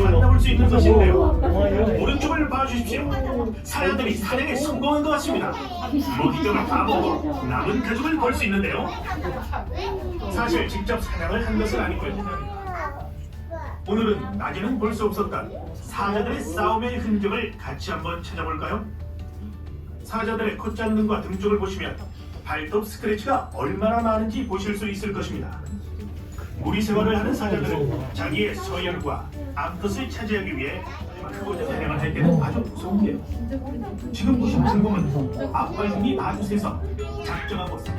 만나볼 수 있는 것인데요. 오른쪽을 봐주십시오. 사자들이 사냥에 성공한 것 같습니다. 먹이점을 다 먹고 남은 가족을 볼수 있는데요. 사실 직접 사냥을 한 것은 아니고요. 오늘은 낮에는 볼 수 없었던 사자들의 싸움의 흔적을 같이 한번 찾아볼까요? 사자들의 콧잔등과 등 쪽을 보시면 발톱 스크래치가 얼마나 많은지 보실 수 있을 것입니다. 무리 생활을 하는 사자들은 자기의 서열과 암컷을 차지하기 위해 크고자 사냥을 할 때는 아주 무서운데요. 지금 보신 상공은 앞발등이 마주세서 작정하고 사냥을